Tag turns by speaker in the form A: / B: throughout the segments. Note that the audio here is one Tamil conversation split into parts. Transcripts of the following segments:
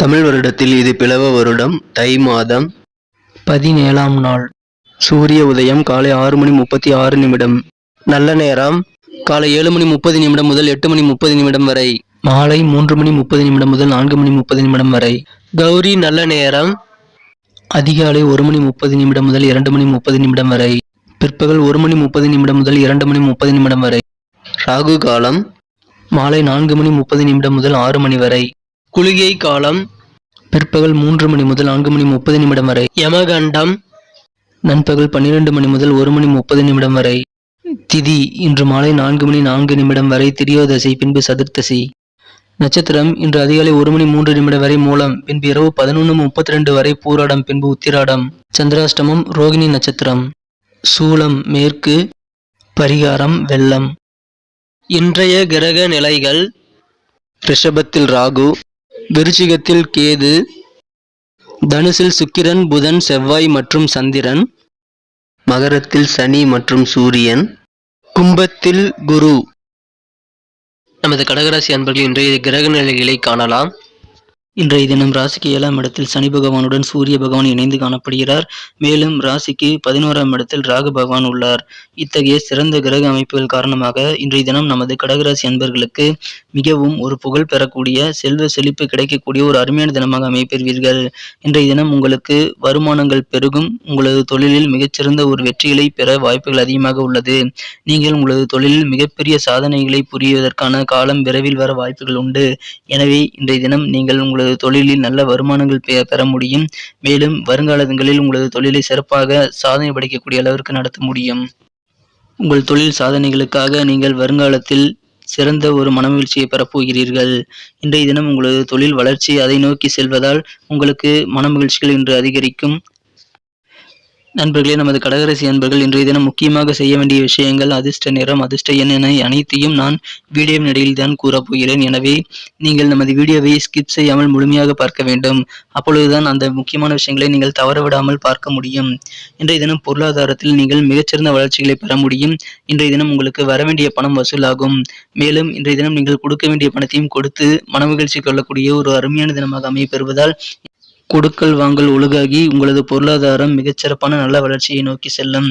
A: தமிழ் வருடத்தில் இது பிளவ வருடம் தை மாதம் பதினேழாம் நாள். சூரிய உதயம் காலை ஆறு மணி முப்பத்தி ஆறு நிமிடம். நல்ல நேரம். காலை ஏழு மணி முப்பது நிமிடம் முதல் எட்டு மணி முப்பது நிமிடம் வரை. மாலை மூன்று மணி முப்பது நிமிடம் முதல் நான்கு மணி முப்பது நிமிடம் வரை. கௌரி நல்ல நேரம். அதிகாலை ஒரு மணி முப்பது நிமிடம் முதல் இரண்டு மணி முப்பது நிமிடம் வரை. பிற்பகல் ஒரு மணி முப்பது நிமிடம் முதல் இரண்டு மணி முப்பது நிமிடம் வரை. ராகு காலம். மாலை நான்கு மணி முப்பது நிமிடம் முதல் ஆறு மணி வரை. குளிகை காலம் பிற்பகல் மூன்று மணி முதல் நான்கு மணி முப்பது நிமிடம் வரை. யமகண்டம் நண்பகல் பன்னிரண்டு மணி முதல் ஒரு மணி முப்பது நிமிடம் வரை. திதி இன்று மாலை நான்கு மணி நான்கு நிமிடம் வரை திரியோதசி பின்பு சதுர்த்தசி. நட்சத்திரம் இன்று அதிகாலை ஒரு மணி மூன்று நிமிடம் வரை மூலம் பின்பு இரவு பதினொன்று முப்பத்தி ரெண்டு வரை பூராடம் பின்பு உத்திராடம். சந்திராஷ்டமம் ரோகிணி நட்சத்திரம். சூலம் மேற்கு. பரிகாரம் வெள்ளம். இன்றைய கிரக நிலைகள் ரிஷபத்தில் ராகு விருச்சிகத்தில் கேது தனுசில் சுக்கிரன் புதன் செவ்வாய் மற்றும் சந்திரன் மகரத்தில் சனி மற்றும் சூரியன் கும்பத்தில் குரு. நமது கடகராசி அன்பர்கள் இன்றைய கிரக நிலைகளை காணலாம். இன்றைய தினம் ராசிக்கு ஏழாம் இடத்தில் சனி பகவானுடன் சூரிய பகவான் இணைந்து காணப்படுகிறார். மேலும் ராசிக்கு பதினோராம் இடத்தில் ராகு பகவான் உள்ளார். இத்தகைய சிறந்த கிரக அமைப்புகள் காரணமாக இன்றைய தினம் நமது கடகராசி அன்பர்களுக்கு மிகவும் ஒரு புகழ் பெறக்கூடிய செல்வ செழிப்பு கிடைக்கக்கூடிய ஒரு அருமையான தினமாக அமைப்பெறுவீர்கள் இன்றைய தினம் உங்களுக்கு வருமானங்கள் பெருகும். உங்களது தொழிலில் மிகச்சிறந்த ஒரு வெற்றிகளை பெற வாய்ப்புகள் அதிகமாக உள்ளது. நீங்கள் உங்களது தொழிலில் மிகப்பெரிய சாதனைகளை புரிவதற்கான காலம் விரைவில் வர வாய்ப்புகள் உண்டு. எனவே இன்றைய தினம் நீங்கள் உங்களது தொழிலில் நல்ல வருமானங்கள் பெற முடியும். மேலும் வருங்காலங்களில் உங்களது தொழிலை சிறப்பாக சாதனை படைக்கக்கூடிய அளவிற்கு நடத்த முடியும். உங்கள் தொழில் சாதனைகளுக்காக நீங்கள் வருங்காலத்தில் சிறந்த ஒரு மனமகிழ்ச்சியை பெறப்போகிறீர்கள் இன்றைய தினம் உங்களது தொழில் வளர்ச்சி அதை நோக்கி செல்வதால் உங்களுக்கு மனமகிழ்ச்சிகள் இன்று அதிகரிக்கும். நண்பர்களே நமது கடகரசி அன்பர்கள் இன்றைய தினம் முக்கியமாக செய்ய வேண்டிய விஷயங்கள் அதிர்ஷ்ட நிறம் அதிர்ஷ்ட எண் என அனைத்தையும் நான் வீடியோ நடையில் தான் கூறப்போகிறேன் எனவே நீங்கள் நமது வீடியோவை ஸ்கிப் செய்யாமல் முழுமையாக பார்க்க வேண்டும். அப்பொழுதுதான் அந்த முக்கியமான விஷயங்களை நீங்கள் தவறவிடாமல் பார்க்க முடியும். இன்றைய தினம் பொருளாதாரத்தில் நீங்கள் மிகச்சிறந்த வளர்ச்சிகளை பெற முடியும். இன்றைய தினம் உங்களுக்கு வர வேண்டிய பணம் வசூலாகும். மேலும் இன்றைய தினம் நீங்கள் கொடுக்க வேண்டிய பணத்தையும் கொடுத்து மனமகிழ்ச்சி கொள்ளக்கூடிய ஒரு அருமையான தினமாக அமையப்பெறுவதால் கொடுக்கல் வாங்கல் ஒழுகாகி உங்களது பொருளாதாரம் மிகச்சிறப்பான நல்ல வளர்ச்சியை நோக்கி செல்லும்.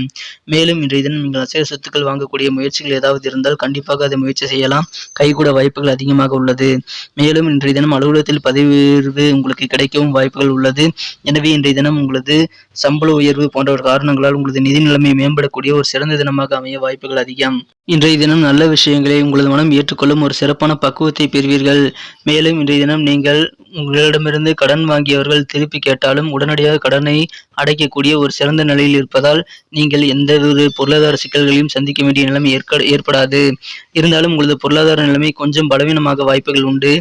A: மேலும் இன்றைய தினம் நீங்கள் அசைய சொத்துக்கள் வாங்கக்கூடிய முயற்சிகள் ஏதாவது இருந்தால் கண்டிப்பாக அதை முயற்சி செய்யலாம். கைகூட வாய்ப்புகள் அதிகமாக உள்ளது. மேலும் இன்றைய தினம் அலுவலகத்தில் பதவி உயர்வு உங்களுக்கு கிடைக்கவும் வாய்ப்புகள் உள்ளது. எனவே இன்றைய தினம் உங்களது சம்பள உயர்வு போன்ற ஒரு காரணங்களால் உங்களது நிதி நிலைமை மேம்படக்கூடிய ஒரு சிறந்த தினமாக அமைய வாய்ப்புகள் அதிகம். இன்றைய தினம் நல்ல விஷயங்களை உங்களது மனம் ஏற்றுக்கொள்ளும் ஒரு சிறப்பான பக்குவத்தை பெறுவீர்கள். மேலும் இன்றைய தினம் நீங்கள் உங்களிடமிருந்து கடன் வாங்கியவர்கள் திருப்பி கேட்டாலும் உடனடியாக கடனை அடைக்கக்கூடிய ஒரு சிறந்த நிலையில் இருப்பதால் நீங்கள் எந்த ஒரு பொருளாதார சிக்கல்களையும் சந்திக்க வேண்டிய நிலைமை ஏற்க ஏற்படாது. இருந்தாலும் உங்களது பொருளாதார நிலைமை கொஞ்சம் பலவீனமாக வாய்ப்புகள் உண்டு.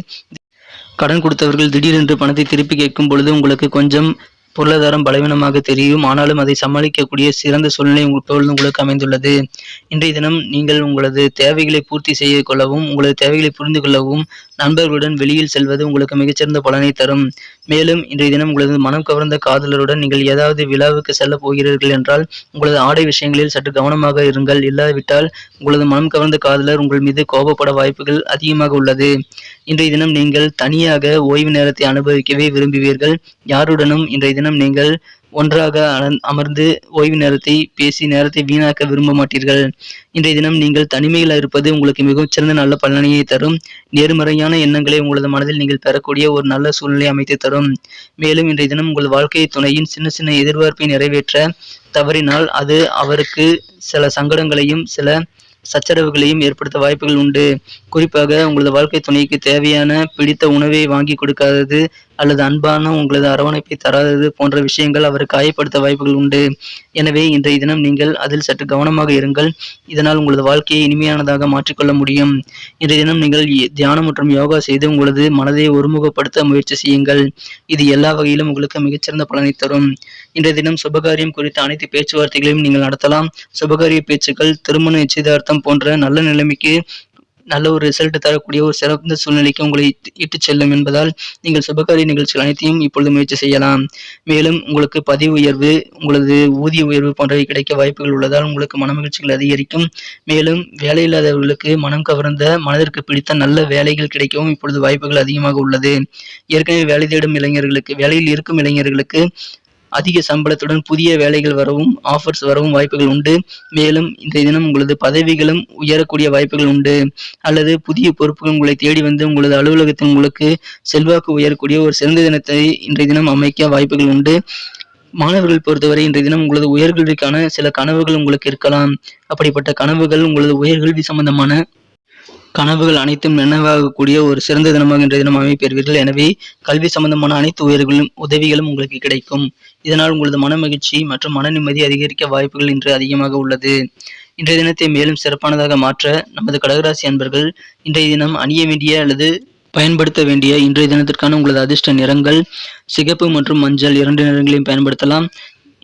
A: கடன் கொடுத்தவர்கள் திடீரென்று பணத்தை திருப்பி கேட்கும் பொழுது உங்களுக்கு கொஞ்சம் பொருளாதாரம் பலவீனமாக தெரியும். ஆனாலும் அதை சமாளிக்கக்கூடிய சிறந்த சூழ்நிலை இப்பொழுது உங்களுக்கு அமைந்துள்ளது. இன்றைய தினம் நீங்கள் உங்களது தேவைகளை பூர்த்தி செய்து கொள்ளவும் உங்களது தேவைகளை புரிந்து கொள்ளவும் நண்பர்களுடன் வெளியில் செல்வது உங்களுக்கு மிகச்சிறந்த பலனை தரும். மேலும் இன்றைய தினம் உங்களது மனம் கவர்ந்த காதலருடன் நீங்கள் ஏதாவது விழாவுக்கு செல்ல போகிறீர்கள் என்றால் உங்களது ஆடை விஷயங்களில் சற்று கவனமாக இருங்கள். இல்லாவிட்டால் உங்களது மனம் கவர்ந்த காதலர் உங்கள் மீது கோபப்பட வாய்ப்புகள் அதிகமாக உள்ளது. இன்றைய தினம் நீங்கள் தனியாக ஓய்வு நேரத்தை அனுபவிக்கவே விரும்புவீர்கள். யாருடனும் இன்றைய தினம் நீங்கள் ஒன்றாக அமர்ந்து- அமர்ந்து ஓய்வு நேரத்தை பேசி நேரத்தை வீணாக்க விரும்ப மாட்டீர்கள். இன்றைய தினம் நீங்கள் தனிமையில் இருப்பது உங்களுக்கு மிகவும் சிறந்த நல்ல பலனையை தரும். நேர்மறையான எண்ணங்களை உங்களது மனதில் நீங்கள் பெறக்கூடிய ஒரு நல்ல சூழ்நிலை அமைத்து தரும். மேலும் இன்றைய தினம் உங்கள் வாழ்க்கை துணையின் சின்ன சின்ன எதிர்பார்ப்பை நிறைவேற்ற தவறினால் அது அவருக்கு சில சங்கடங்களையும் சில சச்சரவுகளையும் ஏற்படுத்த வாய்ப்புகள் உண்டு. குறிப்பாக உங்களது வாழ்க்கை துணைக்கு தேவையான பிடித்த உணவை வாங்கி கொடுக்காதது அல்லது அன்பான உங்களது அரவணைப்பை தராதது போன்ற விஷயங்கள் அவரை காயப்படுத்த வாய்ப்புகள் உண்டு. எனவே இன்றைய தினம் நீங்கள் அதில் சற்று கவனமாக இருங்கள். இதனால் உங்களது வாழ்க்கையை இனிமையானதாக மாற்றிக்கொள்ள முடியும். இன்றைய தினம் நீங்கள் தியானம் மற்றும் யோகா செய்து உங்களது மனதை ஒருமுகப்படுத்த முயற்சி செய்யுங்கள். இது எல்லா வகையிலும் உங்களுக்கு மிகச்சிறந்த பலனை தரும். இன்றைய தினம் சுபகாரியம் குறித்த அனைத்து பேச்சுவார்த்தைகளையும் நீங்கள் நடத்தலாம். சுபகாரிய பேச்சுக்கள் திருமண நிச்சயதார்த்தம் போன்ற நல்ல நிலைமைக்கு நல்ல ஒரு ரிசல்ட் தரக்கூடிய ஒரு சிறந்த சூழ்நிலைக்கு உங்களை இட்டு- இட்டுச் செல்லும் என்பதால் நீங்கள் சுபகாரிய நிகழ்ச்சிகள் அனைத்தையும் இப்பொழுது முயற்சி செய்யலாம். மேலும் உங்களுக்கு பதிவு உயர்வு உங்களது ஊதிய உயர்வு போன்றவை கிடைக்க வாய்ப்புகள் உள்ளதால் உங்களுக்கு மனமகிழ்ச்சிகள் அதிகரிக்கும். மேலும் வேலையில்லாதவர்களுக்கு மனம் கவர்ந்த மனதிற்கு பிடித்த நல்ல வேலைகள் கிடைக்கவும் இப்பொழுது வாய்ப்புகள் அதிகமாக உள்ளது. ஏற்கனவே வேலை தேடும் இளைஞர்களுக்கு வேலையில் இருக்கும் இளைஞர்களுக்கு அதிக சம்பளத்துடன் புதிய வேலைகள் வரவும் ஆஃபர்ஸ் வரவும் வாய்ப்புகள் உண்டு. மேலும் இன்றைய தினம் உங்களது பதவிகளும் உயரக்கூடிய வாய்ப்புகள் உண்டு. அல்லது புதிய பொறுப்புகள் உங்களை தேடி வந்து உங்களது அலுவலகத்தில் உங்களுக்கு செல்வாக்கு உயரக்கூடிய ஒரு சிறந்த தினத்தை இன்றைய தினம் அமைக்க வாய்ப்புகள் உண்டு. மாணவர்கள் பொறுத்தவரை இன்றைய தினம் உங்களது உயர்கல்விக்கான சில கனவுகள் உங்களுக்கு இருக்கலாம். அப்படிப்பட்ட கனவுகள் உங்களது உயர்கல்வி சம்பந்தமான கனவுகள் அனைத்தும் நினைவாகக்கூடிய ஒரு சிறந்த தினமாக இன்றைய தினம் அமைப்பெறுவீர்கள் எனவே கல்வி சம்பந்தமான அனைத்து உயர்களும் உதவிகளும் உங்களுக்கு கிடைக்கும். இதனால் உங்களது மன மகிழ்ச்சி மற்றும் மன நிம்மதி அதிகரிக்க வாய்ப்புகள் இன்று அதிகமாக உள்ளது. இன்றைய தினத்தை மேலும் சிறப்பானதாக மாற்ற நமது கடகராசி அன்பர்கள் இன்றைய தினம் அணிய வேண்டிய அல்லது பயன்படுத்த வேண்டிய இன்றைய தினத்திற்கான உங்களது அதிர்ஷ்ட நிறங்கள் சிகப்பு மற்றும் மஞ்சள் இரண்டு நிறங்களையும் பயன்படுத்தலாம்.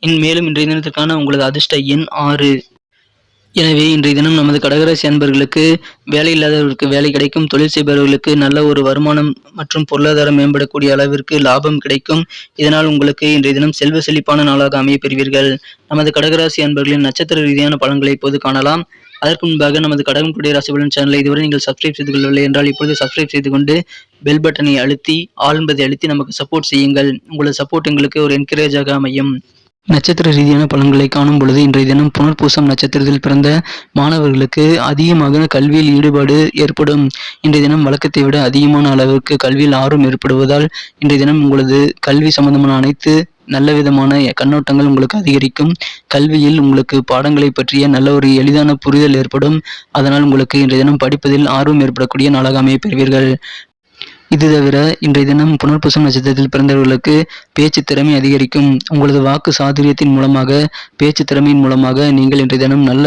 A: இன் மேலும் இன்றைய தினத்திற்கான உங்களது அதிர்ஷ்ட எண் ஆறு. எனவே இன்றைய தினம் நமது கடகராசி அன்பர்களுக்கு வேலை இல்லாதவர்களுக்கு வேலை கிடைக்கும் தொழில் செய்பவர்களுக்கு நல்ல ஒரு வருமானம் மற்றும் பொருளாதாரம் மேம்படக்கூடிய அளவிற்கு லாபம் கிடைக்கும். இதனால் உங்களுக்கு இன்றைய தினம் செல்வ செழிப்பான நாளாக அமைய பெறுவீர்கள் நமது கடகராசி அன்பர்களின் நட்சத்திர ரீதியான பலன்களை இப்போது காணலாம். அதற்கு முன்பாக நமது கடகம் டுடே ராசி சேனலை இதுவரை நீங்கள் சப்ஸ்கிரைப் செய்து கொள்ளவில்லை என்றால் இப்பொழுது சப்ஸ்கிரைப் செய்து கொண்டு பெல் பட்டனை அழுத்தி ஆல் என்பதை அழுத்தி நமக்கு சப்போர்ட் செய்யுங்கள். உங்களது சப்போர்ட் எங்களுக்கு ஒரு என்கரேஜாக அமையும். நட்சத்திர ரீதியான பலன்களை காணும் பொழுது இன்றைய தினம் புனர்பூசம் நட்சத்திரத்தில் பிறந்த மாணவர்களுக்கு அதிகமாக கல்வியில் ஈடுபாடு ஏற்படும். இன்றைய தினம் வழக்கத்தை விட அதிகமான அளவுக்கு கல்வியில் ஆர்வம் ஏற்படுவதால் இன்றைய தினம் உங்களது கல்வி சம்பந்தமான அனைத்து நல்ல விதமான கண்ணோட்டங்கள் உங்களுக்கு அதிகரிக்கும். கல்வியில் உங்களுக்கு பாடங்களை பற்றிய நல்ல ஒரு எளிதான புரிதல் ஏற்படும். அதனால் உங்களுக்கு இன்றைய தினம் படிப்பதில் ஆர்வம் ஏற்படக்கூடிய நாளாக அமைய பெறுவீர்கள். இது தவிர இன்றைய தினம் புனர்பூசம் நட்சத்திரத்தில் பிறந்தவர்களுக்கு பேச்சு திறமை அதிகரிக்கும். உங்களது வாக்கு சாதுரியத்தின் மூலமாக பேச்சு திறமையின் மூலமாக நீங்கள் இன்றைய தினம் நல்ல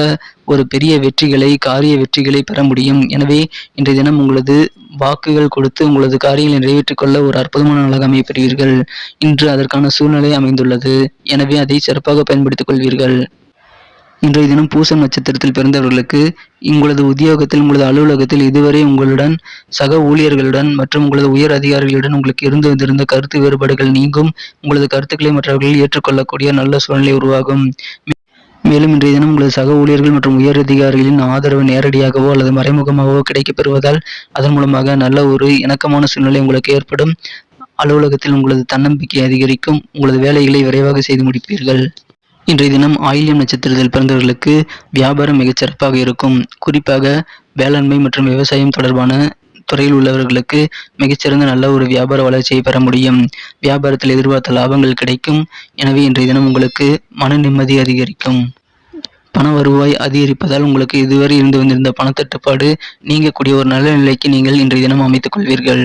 A: ஒரு பெரிய வெற்றிகளை காரிய வெற்றிகளை பெற முடியும். எனவே இன்றைய தினம் உங்களது வாக்குகள் கொடுத்து உங்களது காரியங்களை நிறைவேற்றிக் கொள்ள ஒரு அற்புதமான நாளாக அமையப்பெறுவீர்கள். இன்று அதற்கான சூழ்நிலை அமைந்துள்ளது. எனவே அதை சிறப்பாக பயன்படுத்திக் கொள்வீர்கள். இன்றைய தினம் பூச நட்சத்திரத்தில் பிறந்தவர்களுக்கு உங்களது உத்தியோகத்தில் உங்களது அலுவலகத்தில் இதுவரை உங்களுடன் சக ஊழியர்களுடன் மற்றும் உங்களது உயர் அதிகாரிகளுடன் உங்களுக்கு இருந்து வந்திருந்த கருத்து வேறுபாடுகள் நீங்கும். உங்களது கருத்துக்களை மற்றவர்கள் ஏற்றுக்கொள்ளக்கூடிய நல்ல சூழ்நிலை உருவாகும். மேலும் இன்றைய தினம் உங்களது சக ஊழியர்கள் மற்றும் உயர் அதிகாரிகளின் ஆதரவு நேரடியாகவோ அல்லது மறைமுகமாகவோ கிடைக்கப் பெறுவதால் அதன் மூலமாக நல்ல ஒரு இணக்கமான சூழ்நிலை உங்களுக்கு ஏற்படும். அலுவலகத்தில் உங்களது தன்னம்பிக்கை அதிகரிக்கும். உங்களது வேலைகளை விரைவாக செய்து முடிப்பீர்கள். இன்றைய தினம் ஆயில்யம் நட்சத்திரத்தில் பிறந்தவர்களுக்கு வியாபாரம் மிகச் சிறப்பாக இருக்கும். குறிப்பாக வேளாண்மை மற்றும் விவசாயம் தொடர்பான துறையில் உள்ளவர்களுக்கு மிகச்சிறந்த நல்ல ஒரு வியாபார வளர்ச்சியை பெற முடியும். வியாபாரத்தில் எதிர்பார்த்த லாபங்கள் கிடைக்கும். எனவே இன்றைய தினம் உங்களுக்கு மன நிம்மதி அதிகரிக்கும். பண வருவாய் அதிகரிப்பதால் உங்களுக்கு இதுவரை இருந்து வந்திருந்த பணத்தட்டுப்பாடு நீங்கக்கூடிய ஒரு நல்ல நிலைக்கு நீங்கள் இன்றைய தினம் அமைத்துக் கொள்வீர்கள்.